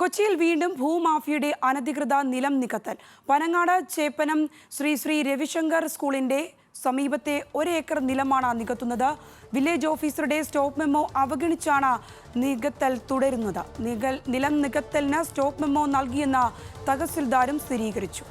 കൊച്ചിയിൽ വീണ്ടും ഭൂമാഫിയുടെ അനധികൃത നിലം നികത്തൽ. പനങ്ങാട് ചേപ്പനം ശ്രീ ശ്രീ രവിശങ്കർ സ്കൂളിന്റെ സമീപത്തെ ഒരേക്കർ നിലമാണ് നികത്തുന്നത്. വില്ലേജ് ഓഫീസറുടെ സ്റ്റോപ്പ് മെമ്മോ അവഗണിച്ചാണ് നികത്തൽ തുടരുന്നത്. നികൽ നിലം നികത്തലിന് സ്റ്റോപ്പ് മെമ്മോ നൽകിയെന്ന് തഹസിൽദാരും സ്ഥിരീകരിച്ചു.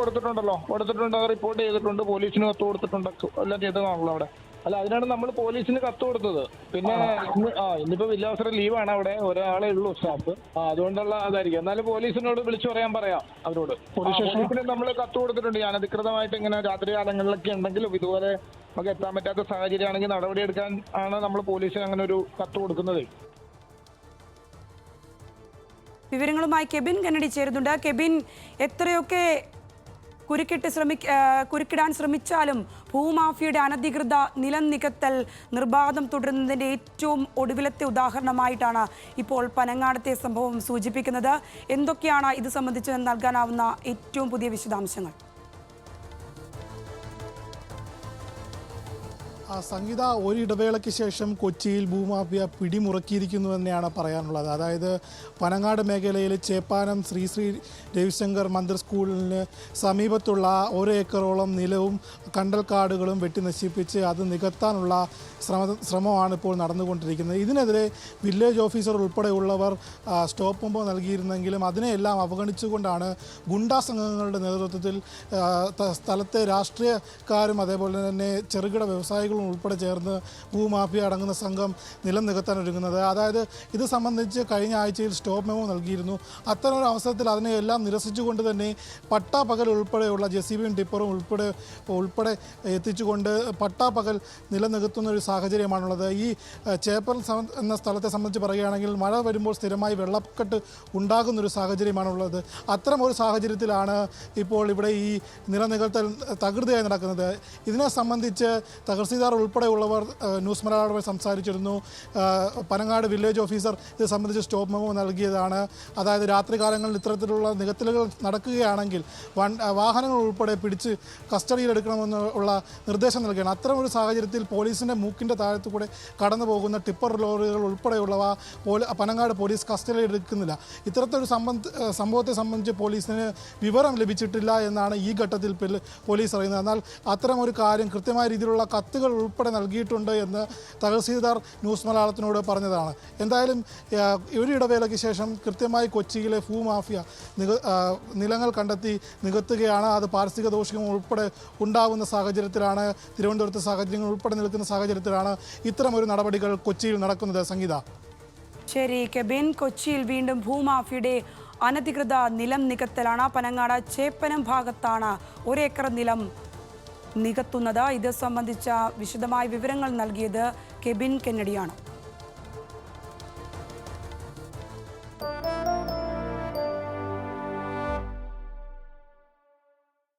കൊടുത്തിട്ടുണ്ടല്ലോ. കൊടുത്തിട്ടുണ്ട് റിപ്പോർട്ട് ചെയ്തിട്ടുണ്ട് പോലീസിന് കത്ത് കൊടുത്തിട്ടുണ്ട്. എല്ലാം ചെയ്തതാണല്ലോ അവിടെ. അല്ല അതിനാണ് നമ്മൾ പോലീസിന് കത്ത് കൊടുത്തത്. പിന്നെ ഇന്ന് ആ ഇന്നിപ്പോ വില്ലാവസര ലീവാണ് അവിടെ. ഒരാളെ ഉള്ളൂ സ്റ്റാഫ്. ആ അതുകൊണ്ടുള്ള അതായിരിക്കും. എന്നാലും പോലീസിനോട് വിളിച്ചു പറയാൻ പറയാം അവരോട്. പോലീസ് സ്റ്റേഷനിൽ നമ്മൾ കത്ത് കൊടുത്തിട്ടുണ്ട്. ഞാൻ അധികൃതമായിട്ട് ഇങ്ങനെ രാത്രി കാലങ്ങളിലൊക്കെ ഉണ്ടെങ്കിലും ഇതുപോലെ നമുക്ക് എത്താൻ പറ്റാത്ത സാഹചര്യമാണെങ്കിൽ നടപടിയെടുക്കാൻ ആണ് നമ്മൾ പോലീസിന് അങ്ങനെ ഒരു കത്ത് കൊടുക്കുന്നത്. വിവരങ്ങളുമായി കെബിൻ കന്നഡി ചേരുന്നുണ്ട്. കെബിൻ എത്രയൊക്കെ കുരുക്കിട്ട് ശ്രമിക്ക കുരുക്കിടാൻ ശ്രമിച്ചാലും ഭൂമാഫിയുടെ അനധികൃത നിലം നികത്തൽ നിർബാധം തുടരുന്നതിന്റെ ഏറ്റവും ഒടുവിലത്തെ ഉദാഹരണമായിട്ടാണ് ഇപ്പോൾ പനങ്ങാടത്തെ സംഭവം സൂചിപ്പിക്കുന്നത്. എന്തൊക്കെയാണ് ഇത് സംബന്ധിച്ച് നൽകാനാവുന്ന ഏറ്റവും പുതിയ വിശദാംശങ്ങൾ? സംഗീത ഒരിടവേളയ്ക്ക് ശേഷം കൊച്ചിയിൽ ഭൂമാഫിയ പിടിമുറക്കിയിരിക്കുന്നു തന്നെയാണ് പറയാനുള്ളത്. അതായത് പനങ്ങാട് മേഖലയിൽ ചേപ്പാനം ശ്രീ ശ്രീ രവിശങ്കർ മന്ദിർ സ്കൂളിന് സമീപത്തുള്ള ഒരു ഏക്കറോളം നിലവും കണ്ടൽക്കാടുകളും വെട്ടി നശിപ്പിച്ച് അത് നികത്താനുള്ള ശ്രമ ശ്രമമാണ് ഇപ്പോൾ നടന്നുകൊണ്ടിരിക്കുന്നത്. ഇതിനെതിരെ വില്ലേജ് ഓഫീസർ ഉൾപ്പെടെയുള്ളവർ സ്റ്റോപ്പ് മുമ്പ് നൽകിയിരുന്നെങ്കിലും അതിനെയെല്ലാം അവഗണിച്ചുകൊണ്ടാണ് ഗുണ്ടാ സംഘങ്ങളുടെ നേതൃത്വത്തിൽ സ്ഥലത്തെ രാഷ്ട്രീയക്കാരും അതേപോലെ തന്നെ ചെറുകിട വ്യവസായികളും ഉൾപ്പെടെ ചേർന്ന് ഭൂമാഫിയ അടങ്ങുന്ന സംഘം നിലം നികത്താൻ ഒരുങ്ങുന്നത്. അതായത് ഇത് സംബന്ധിച്ച് കഴിഞ്ഞ ആഴ്ചയിൽ സ്റ്റോപ്പ് മെമോ നൽകിയിരുന്നു. ഒരു അവസരത്തിൽ അതിനെ എല്ലാം നിരസിച്ചുകൊണ്ട് തന്നെ പട്ടാപ്പകൽ ഉൾപ്പെടെയുള്ള ജെ സി ബിയും ടിപ്പറും ഉൾപ്പെടെ ഉൾപ്പെടെ എത്തിച്ചുകൊണ്ട് പട്ടാപ്പകൽ നിലം നികത്തുന്ന ഒരു സാഹചര്യമാണുള്ളത്. ഈ ചേപ്പൽ എന്ന സ്ഥലത്തെ സംബന്ധിച്ച് പറയുകയാണെങ്കിൽ മഴ വരുമ്പോൾ സ്ഥിരമായി വെള്ളക്കെട്ട് ഉണ്ടാകുന്ന ഒരു സാഹചര്യമാണുള്ളത്. അത്തരം ഒരു സാഹചര്യത്തിലാണ് ഇപ്പോൾ ഇവിടെ ഈ നിലനികത്തൽ തകൃതിയായി നടക്കുന്നത്. ഇതിനെ സംബന്ധിച്ച് തഹസീൽദാർ ഉൾപ്പെടെയുള്ളവർ ന്യൂസ് മലയാളവുമായി സംസാരിച്ചിരുന്നു. പനങ്ങാട് വില്ലേജ് ഓഫീസർ ഇത് സംബന്ധിച്ച് സ്റ്റോപ്പ് മെമോ നൽകിയതാണ്. അതായത് രാത്രികാലങ്ങളിൽ ഇത്തരത്തിലുള്ള നികത്തലുകൾ നടക്കുകയാണെങ്കിൽ വൺ വാഹനങ്ങൾ ഉൾപ്പെടെ പിടിച്ച് കസ്റ്റഡിയിലെടുക്കണമെന്ന് ഉള്ള നിർദ്ദേശം നൽകുകയാണ്. അത്തരമൊരു സാഹചര്യത്തിൽ പോലീസിന്റെ മൂക്കിന്റെ താഴത്തു കൂടെ കടന്നു പോകുന്ന ടിപ്പർ ലോറികൾ ഉൾപ്പെടെയുള്ളവ പോലെ പനങ്ങാട് പോലീസ് കസ്റ്റഡിയിൽ എടുക്കുന്നില്ല ഇത്തരത്തിലൊരു സംബന്ധ സംഭവത്തെ സംബന്ധിച്ച് പോലീസിന് വിവരം ലഭിച്ചിട്ടില്ല എന്നാണ് ഈ ഘട്ടത്തിൽ പോലീസ് അറിയുന്നത്. എന്നാൽ അത്തരം ഒരു കാര്യം കൃത്യമായ രീതിയിലുള്ള കത്തുകൾ ഉൾപ്പെടെ നൽകിയിട്ടുണ്ട് എന്ന് തഹസീൽദാർ ന്യൂസ് മലയാളത്തിനോട് പറഞ്ഞതാണ്. എന്തായാലും ഒരു ഇടവേളയ്ക്ക് ശേഷം കൃത്യമായി കൊച്ചിയിലെ ഭൂമാഫിയ നിലങ്ങൾ കണ്ടെത്തി നികത്തുകയാണ്. അത് പാരിസ്ഥിതിക ദോഷങ്ങൾ ഉൾപ്പെടെ ഉണ്ടാകുന്ന സാഹചര്യത്തിലാണ് തിരുവനന്തപുരത്തെ സാഹചര്യങ്ങൾ ഉൾപ്പെടെ നിൽക്കുന്ന സാഹചര്യത്തിലാണ് ഇത്തരം ഒരു നടപടികൾ കൊച്ചിയിൽ നടക്കുന്നത്. സംഗീത. ശരി കെബിൻ. കൊച്ചിയിൽ വീണ്ടും ഭൂമാഫിയുടെ അനധികൃത നിലം നികത്തലാണ്. പനങ്ങാട് ചേപ്പനം ഭാഗത്താണ് ഒരേക്കർ നിലം നികത്തുന്നത്. ഇത് സംബന്ധിച്ച വിശദമായ വിവരങ്ങൾ നൽകിയത് കെബിൻ കെന്നഡിയാണ്.